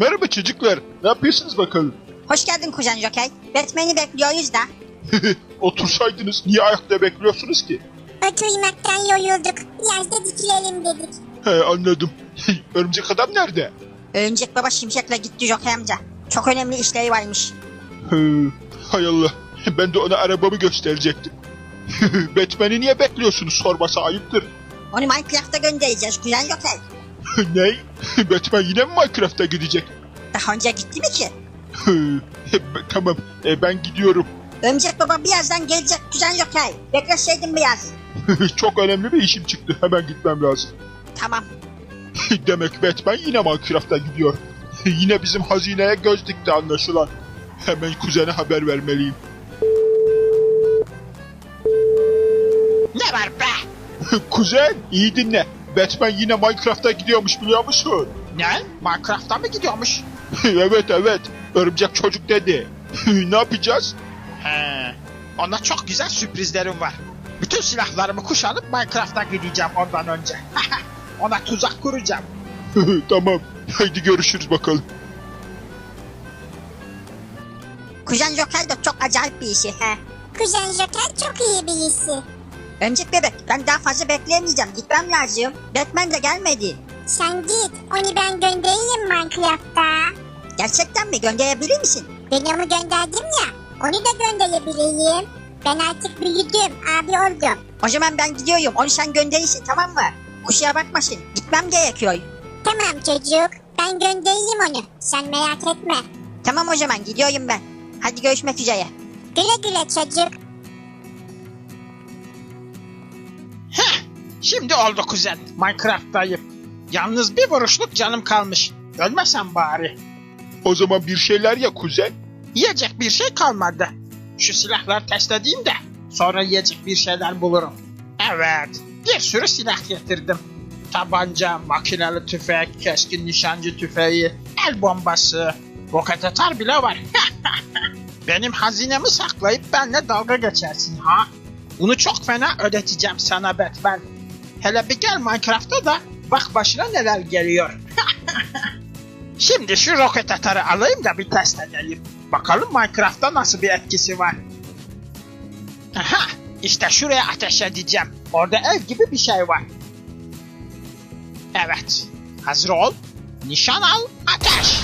Merhaba çocuklar. Ne yapıyorsunuz bakalım? Hoş geldin kuzen Jockey. Batman'i bekliyoruz da. Otursaydınız niye ayakta bekliyorsunuz ki? Oturmaktan yorulduk. Da dikilelim dedik. He anladım. Örümcek adam nerede? Örümcek baba şimşekle gitti Jockey amca. Çok önemli işleri varmış. He, hay Allah. Ben de ona arabamı gösterecektim. Batman'i niye bekliyorsunuz sorması ayıptır. Onu Minecraft'a göndereceğiz kuzen Jockey. ne? Batman yine mi Minecraft'a gidecek? Daha önce gitti mi ki? tamam e, ben gidiyorum. Örümcek baba birazdan gelecek kuzen Jockey. Bekleseydin biraz. Çok önemli bir işim çıktı. Hemen gitmem lazım. Tamam. Demek Batman yine Minecraft'a gidiyor. yine bizim hazineye göz dikti anlaşılan. Hemen kuzene haber vermeliyim. Ne var be? Kuzen iyi dinle. Batman yine Minecraft'a gidiyormuş biliyor musun? Ne? Minecraft'a mı gidiyormuş? evet evet. Örümcek çocuk dedi. ne yapacağız? He. Ona çok güzel sürprizlerim var. Bütün silahlarımı kuşanıp Minecraft'a gideceğim ondan önce. Ona tuzak kuracağım. tamam. Haydi görüşürüz bakalım. Kuzen Jockey de çok acayip bir işi. He. Kuzen Joker çok iyi birisi. Örümcek bebek ben daha fazla bekleyemeyeceğim. Gitmem lazım. Batman de gelmedi. Sen git. Onu ben göndereyim Minecraft'ta. Gerçekten mi? Gönderebilir misin? Ben onu gönderdim ya. Onu da gönderebileyim. Ben artık büyüdüm. Abi oldum. O zaman ben gidiyorum. Onu sen gönderirsin tamam mı? Kusura bakmasın. Gitmem gerekiyor. Tamam çocuk. Ben göndereyim onu. Sen merak etme. Tamam o zaman gidiyorum ben. Hadi görüşmek üzere. Güle güle çocuk. Şimdi oldu kuzen. Minecraft'tayım. Yalnız bir vuruşluk canım kalmış. Ölmesem bari. O zaman bir şeyler ya kuzen. Yiyecek bir şey kalmadı. Şu silahları test edeyim de sonra yiyecek bir şeyler bulurum. Evet, bir sürü silah getirdim. Tabanca, makineli tüfek, keskin nişancı tüfeği, el bombası, roket atar bile var. Benim hazinemi saklayıp benimle dalga geçersin ha? Bunu çok fena ödeteceğim sana Batman. Hele bir gel Minecraft'ta da bak başına neler geliyor. Şimdi şu roket atarı alayım da bir test edelim. Bakalım Minecraft'ta nasıl bir etkisi var. Aha, işte şuraya ateş edeceğim. Orada ev gibi bir şey var. Evet, hazır ol. Nişan al, ateş.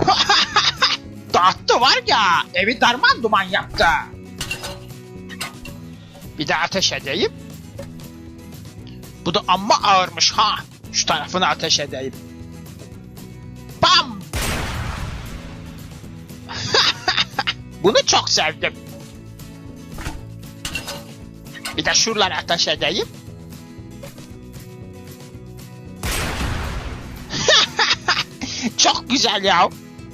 Dağıttı var ya, evi darman duman yaptı. Bir de ateş edeyim. Bu da amma ağırmış ha. Şu tarafını ateş edeyim. Bam! Bunu çok sevdim. Bir de şuralara ateş edeyim. çok güzel ya.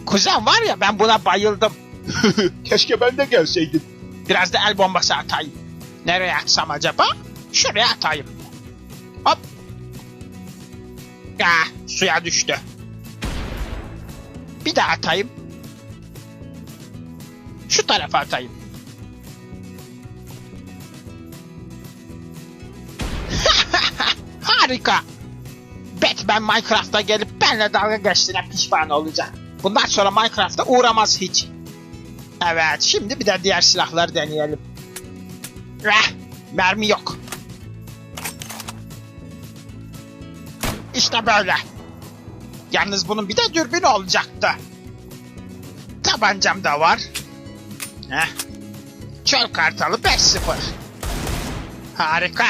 Kuzen var ya ben buna bayıldım. Keşke ben de gelseydim. Biraz da el bombası atayım. Nereye atsam acaba? Şuraya atayım. Ah, suya düştü. Bir daha atayım. Şu tarafa atayım. Harika. Batman Minecraft'a gelip benimle dalga geçtiğine pişman olacak. Bundan sonra Minecraft'a uğramaz hiç. Evet, şimdi bir de diğer silahları deneyelim. Eh, mermi yok. İşte böyle. Yalnız bunun bir de dürbünü olacaktı. Tabancam da var. Heh. Çöl kartalı 5-0. Harika.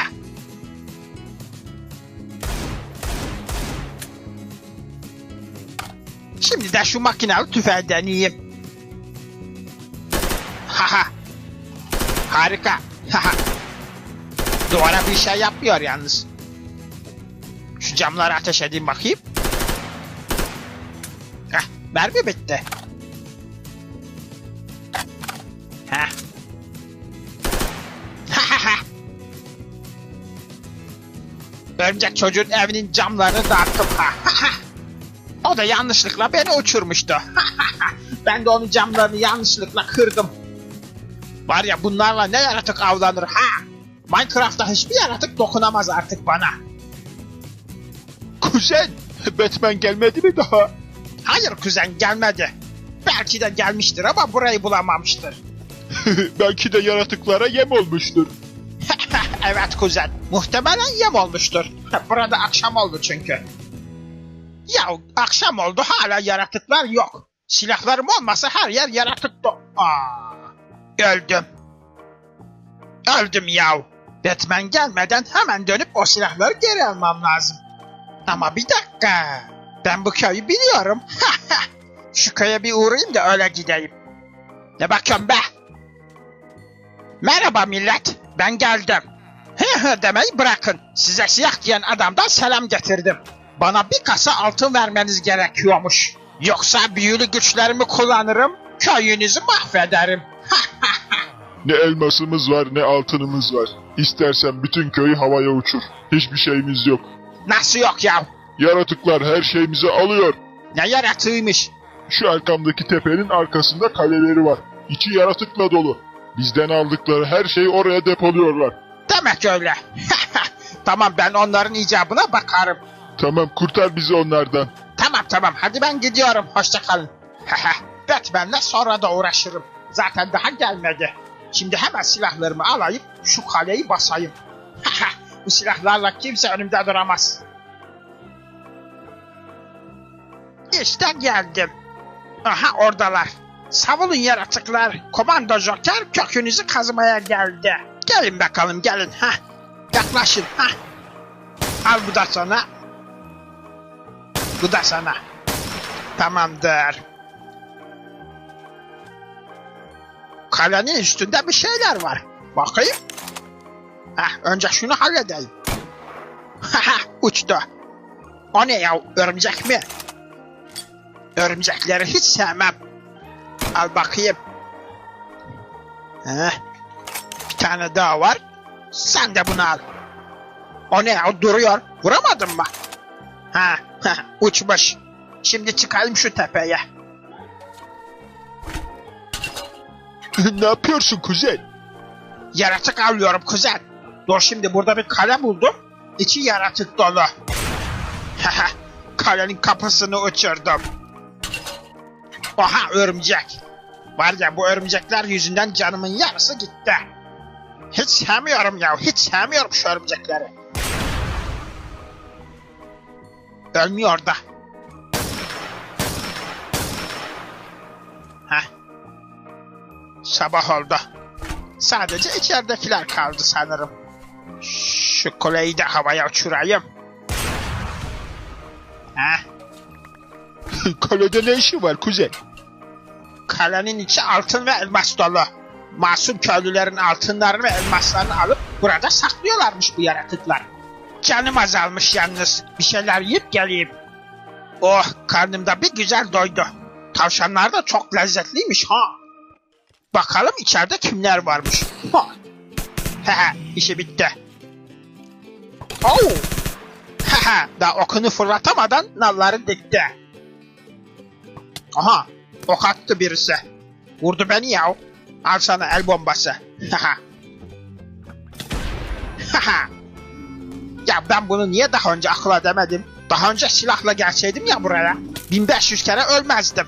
Şimdi de şu makinalı tüfeği deneyeyim. Haha. Harika. Haha. Duvara bir şey yapmıyor yalnız. Camları ateş edeyim bakayım. Heh, mermi bitti. Heh. Örümcek çocuğun evinin camlarını dağıttım. O da yanlışlıkla beni uçurmuştu. ben de onun camlarını yanlışlıkla kırdım. Var ya bunlarla ne yaratık avlanır ha? Minecraft'ta hiçbir yaratık dokunamaz artık bana. Kuzen, Batman gelmedi mi daha? Hayır kuzen gelmedi. Belki de gelmiştir ama burayı bulamamıştır. Belki de yaratıklara yem olmuştur. evet kuzen. Muhtemelen yem olmuştur. Burada akşam oldu çünkü. Ya akşam oldu hala yaratıklar yok. Silahlarım olmasa her yer yaratık do... Aa, öldüm. Öldüm yav. Batman gelmeden hemen dönüp o silahları geri almam lazım. Ama bir dakika. Ben bu köyü biliyorum. Şu köye bir uğrayayım da öyle gideyim. Ne bakıyorsun be? Merhaba millet. Ben geldim. Hı hı demeyi bırakın. Size siyah giyen adamdan selam getirdim. Bana bir kasa altın vermeniz gerekiyormuş. Yoksa büyülü güçlerimi kullanırım, köyünüzü mahvederim. Ne elmasımız var ne altınımız var. İstersen bütün köyü havaya uçur. Hiçbir şeyimiz yok. Nasıl yok ya? Yaratıklar her şeyimizi alıyor. Ne yaratığıymış? Şu arkamdaki tepenin arkasında kaleleri var. İçi yaratıkla dolu. Bizden aldıkları her şeyi oraya depoluyorlar. Demek öyle. tamam ben onların icabına bakarım. Tamam kurtar bizi onlardan. Tamam tamam hadi ben gidiyorum. Hoşça kalın. Batman'le sonra da uğraşırım. Zaten daha gelmedi. Şimdi hemen silahlarımı alayım, şu kaleyi basayım. Bu silahlarla kimse önümde duramaz. İşte geldim. Aha oradalar. Savunun yaratıklar. Komando Joker kökünüzü kazmaya geldi. Gelin bakalım gelin. ha. Yaklaşın. ha. Al bu da sana. Bu da sana. Tamamdır. Kalenin üstünde bir şeyler var. Bakayım. Heh, önce şunu halledeyim. Haha uçtu. O ne ya örümcek mi? Örümcekleri hiç sevmem. Al bakayım. Heh. Bir tane daha var. Sen de bunu al. O ne ya duruyor. Vuramadın mı? Ha, uçmuş. Şimdi çıkalım şu tepeye. ne yapıyorsun kuzen? Yaratık avlıyorum kuzen. Dur şimdi burada bir kale buldum. İçi yaratık dolu. Kalenin kapısını uçurdum. Oha örümcek. Var ya bu örümcekler yüzünden canımın yarısı gitti. Hiç sevmiyorum ya. Hiç sevmiyorum şu örümcekleri. Ölmüyor da. Heh. Sabah oldu. Sadece içeridekiler kaldı sanırım. Şu kuleyi de havaya uçurayım. Heh. Kalede ne işi var kuzen? Kalenin içi altın ve elmas dolu. Masum köylülerin altınlarını ve elmaslarını alıp burada saklıyorlarmış bu yaratıklar. Canım azalmış yalnız. Bir şeyler yiyip geleyim. Oh karnım da bir güzel doydu. Tavşanlar da çok lezzetliymiş ha. Bakalım içeride kimler varmış. Ha. Hehe işi bitti. Oh. Hehe daha okunu fırlatamadan nalları dikti. Aha ok attı birisi. Vurdu beni ya. Al sana el bombası. Haha. Haha. ya ben bunu niye daha önce akıl edemedim? Daha önce silahla gelseydim ya buraya. 1500 kere ölmezdim.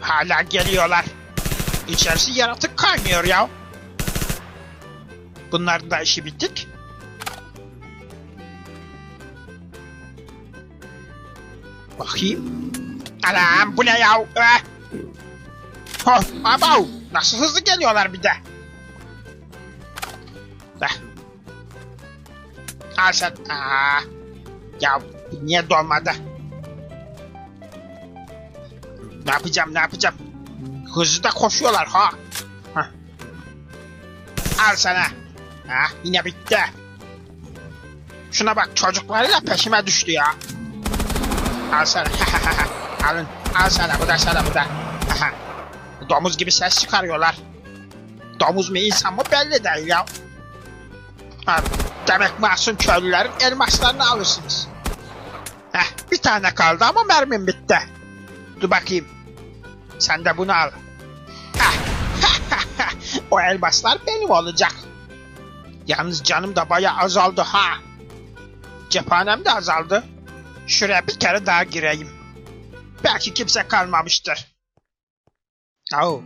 Hala geliyorlar. İçerisi yaratık kaynıyor ya. Bunların da işi bittik. Bakayım. Anam bu ne ya? Eh. Oh, abav. Nasıl hızlı geliyorlar bir de. Eh. Al sen. Aa. Ya bu niye dolmadı? Ne yapacağım ne yapacağım? Hızlı da koşuyorlar ha. Hah. Al sana. Ha yine bitti. Şuna bak çocuklarıyla peşime düştü ya. Al sana. Alın. Al sana bu da sana bu da. Domuz gibi ses çıkarıyorlar. Domuz mu insan mı belli değil ya. Ha, demek masum köylülerin elmaslarını alırsınız. Heh, bir tane kaldı ama mermim bitti. Dur bakayım. Sen de bunu al. O elmaslar benim olacak. Yalnız canım da bayağı azaldı ha. Cephanem de azaldı. Şuraya bir kere daha gireyim. Belki kimse kalmamıştır. Oo.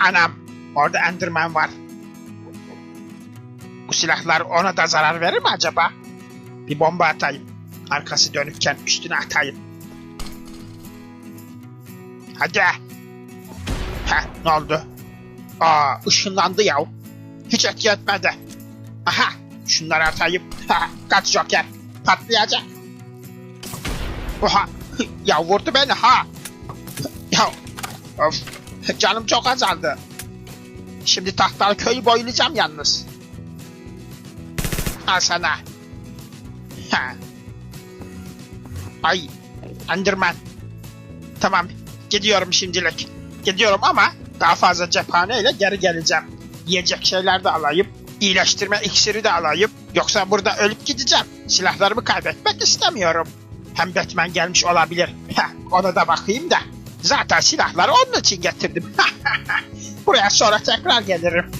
Anam, orada Enderman var. Bu silahlar ona da zarar verir mi acaba? Bir bomba atayım. Arkası dönükken üstüne atayım. Hadi. Heh, ne oldu? Aa, ışınlandı ya. Hiç etki etmedi. Aha, şunları atayım. Ha, kaç Joker. Patlayacak. Oha, ya vurdu beni ha. Ya, of, canım çok azaldı. Şimdi tahtalı köyü boylayacağım yalnız. Al sana. Ha. Ay, Enderman. Tamam, gidiyorum şimdilik. Gidiyorum ama daha fazla cephaneyle geri geleceğim. Yiyecek şeyler de alayım. iyileştirme iksiri de alayım. Yoksa burada ölüp gideceğim. Silahlarımı kaybetmek istemiyorum. Hem Batman gelmiş olabilir. Heh, ona da bakayım da. Zaten silahları onun için getirdim. Buraya sonra tekrar gelirim.